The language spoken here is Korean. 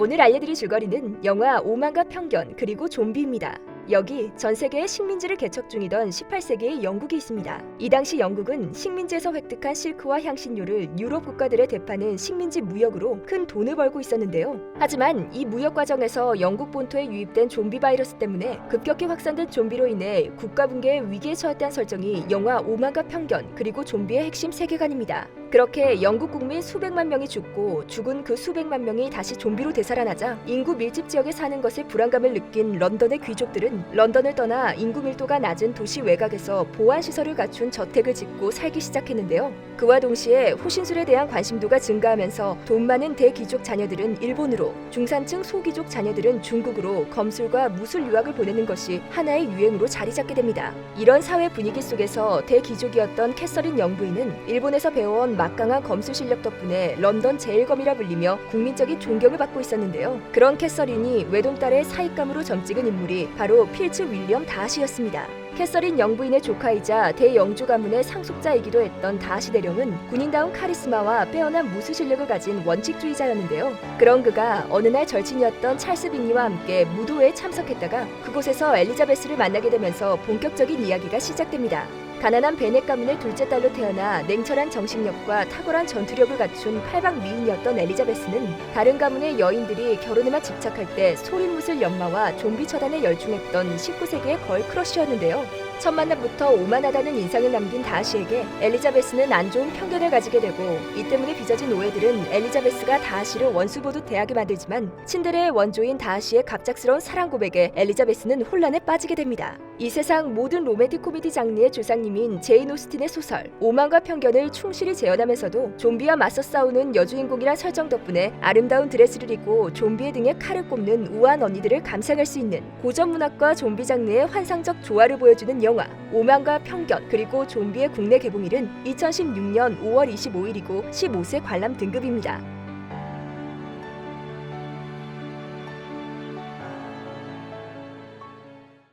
오늘 알려드릴 줄거리는 영화 오만과 편견 그리고 좀비입니다. 여기 전 세계의 식민지를 개척 중이던 18세기의 영국이 있습니다. 이 당시 영국은 식민지에서 획득한 실크와 향신료를 유럽 국가들에 대파는 식민지 무역으로 큰 돈을 벌고 있었는데요. 하지만 이 무역 과정에서 영국 본토에 유입된 좀비 바이러스 때문에 급격히 확산된 좀비로 인해 국가 붕괴의 위기에 처했다는 설정이 영화 오만과 편견 그리고 좀비의 핵심 세계관입니다. 그렇게 영국 국민 수백만 명이 죽고 죽은 그 수백만 명이 다시 좀비로 되살아나자 인구 밀집 지역에 사는 것에 불안감을 느낀 런던의 귀족들은 런던을 떠나 인구 밀도가 낮은 도시 외곽에서 보안 시설을 갖춘 저택을 짓고 살기 시작했는데요. 그와 동시에 호신술에 대한 관심도가 증가하면서 돈 많은 대귀족 자녀들은 일본으로, 중산층 소귀족 자녀들은 중국으로 검술과 무술 유학을 보내는 것이 하나의 유행으로 자리 잡게 됩니다. 이런 사회 분위기 속에서 대귀족이었던 캐서린 영부인은 일본에서 배워온 막강한 검술 실력 덕분에 런던 제일검이라 불리며 국민적인 존경을 받고 있었는데요. 그런 캐서린이 외동딸의 사익감으로 점찍은 인물이 바로 필츠 윌리엄 다시였습니다. 캐서린 영부인의 조카이자 대영주 가문의 상속자이기도 했던 다시 대령은 군인다운 카리스마와 빼어난 무술 실력을 가진 원칙주의자였는데요. 그런 그가 어느 날 절친이었던 찰스 빅리와 함께 무도회에 참석했다가 그곳에서 엘리자베스를 만나게 되면서 본격적인 이야기가 시작됩니다. 가난한 베넷 가문의 둘째 딸로 태어나 냉철한 정신력과 탁월한 전투력을 갖춘 팔방 미인이었던 엘리자베스는 다른 가문의 여인들이 결혼에만 집착할 때 소림무술 연마와 좀비 처단에 열중했던 19세기의 걸 크러쉬였는데요. 첫 만남부터 오만하다는 인상을 남긴 다하시에게 엘리자베스는 안 좋은 편견을 가지게 되고 이 때문에 빚어진 오해들은 엘리자베스가 다하시를 원수 보듯 대하게 만들지만 친데레의 원조인 다하시의 갑작스러운 사랑 고백에 엘리자베스는 혼란에 빠지게 됩니다. 이 세상 모든 로맨틱 코미디 장르의 조상님인 제인 오스틴의 소설 오만과 편견을 충실히 재현하면서도 좀비와 맞서 싸우는 여주인공이란 설정 덕분에 아름다운 드레스를 입고 좀비의 등에 칼을 꼽는 우아한 언니들을 감상할 수 있는 고전 문학과 좀비 장르의 환상적 조화를 보여주는 영화 오만과 편견 그리고 좀비의 국내 개봉일은 2016년 5월 25일이고 15세 관람 등급입니다.